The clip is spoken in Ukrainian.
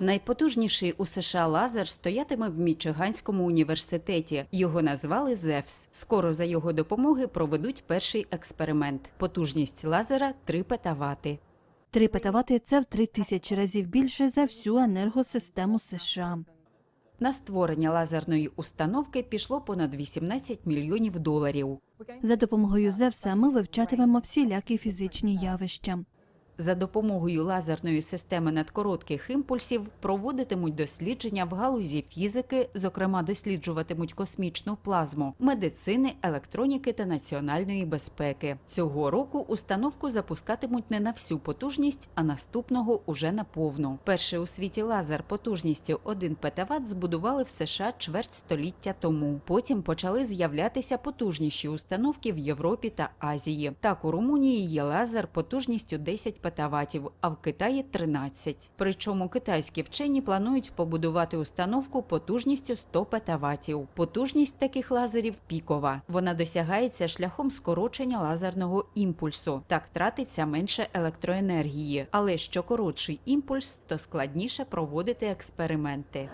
Найпотужніший у США лазер стоятиме в Мічиганському університеті. Його назвали Зевс. Скоро за його допомоги проведуть перший експеримент. Потужність лазера 3 петавати. 3 петавати – це в 3 тисячі разів більше за всю енергосистему США. На створення лазерної установки пішло понад 18 мільйонів доларів. За допомогою Зевса ми вивчатимемо всілякі фізичні явища. За допомогою лазерної системи надкоротких імпульсів проводитимуть дослідження в галузі фізики, зокрема досліджуватимуть космічну плазму, медицини, електроніки та національної безпеки. Цього року установку запускатимуть не на всю потужність, а наступного уже на повну. Перший у світі лазер потужністю 1 петават збудували в США чверть століття тому. Потім почали з'являтися потужніші установки в Європі та Азії. Так у Румунії є лазер потужністю 10 петаватів, а в Китаї 13. Причому китайські вчені планують побудувати установку потужністю 100 петаватів. Потужність таких лазерів пікова. Вона досягається шляхом скорочення лазерного імпульсу. Так тратиться менше електроенергії. Але що коротший імпульс, то складніше проводити експерименти.